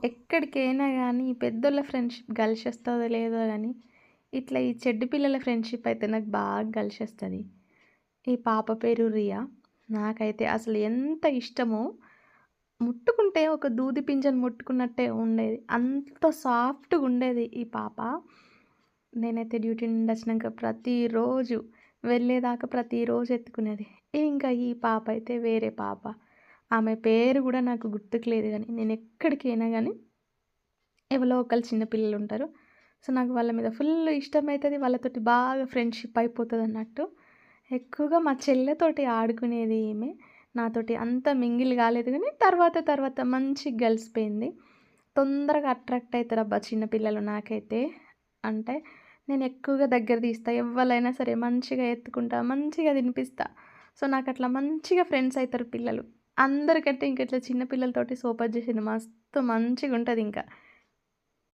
ఎక్కడికైనా కానీ పెద్దోళ్ళ ఫ్రెండ్‌షిప్ కలిసొస్తదో లేదో కానీ ఇట్లా ఈ చెడ్డ పిల్లల ఫ్రెండ్‌షిప్ అయితే నాకు బాగా కలిసొస్తది. ఈ పాప పేరు రియా. నాకైతే అసలు ఎంత ఇష్టమో, ముట్టుకుంటే ఒక దూది పింజను ముట్టుకున్నట్టే ఉండేది. అంత సాఫ్ట్గా ఉండేది ఈ పాప. నేనైతే డ్యూటీ నుండి వచ్చినాక ప్రతిరోజు వెళ్ళేదాకా ప్రతిరోజు ఎత్తుకునేది. ఇంకా ఈ పాప అయితే వేరే పాప. ఆమె పేరు కూడా నాకు గుర్తుకు లేదు నేను ఎక్కడికైనా కానీ ఎవలో ఒకళ్ళు చిన్నపిల్లలు ఉంటారు సో, నాకు వాళ్ళ మీద ఫుల్ ఇష్టం అవుతుంది వాళ్ళతోటి బాగా ఫ్రెండ్‌షిప్ అయిపోతుంది అన్నట్టు ఎక్కువగా మా చెల్లెతోటి ఆడుకునేది ఈమె. నాతోటి అంత మింగిల్ కాలేదు కానీ తర్వాత తర్వాత మంచిగా గెలిచిపోయింది తొందరగా అట్రాక్ట్ అవుతారు అబ్బా చిన్నపిల్లలు నాకైతే. అంటే నేను ఎక్కువగా దగ్గర తీస్తా. ఎవరైనా సరే మంచిగా ఎత్తుకుంటా, మంచిగా తినిపిస్తా. సో, నాకు అట్లా మంచిగా ఫ్రెండ్స్ అవుతారు పిల్లలు. అందరికంటే ఇంక ఇట్లా చిన్నపిల్లలతోటి పిల్లలతోటి చేసింది మస్తు ఇంకా.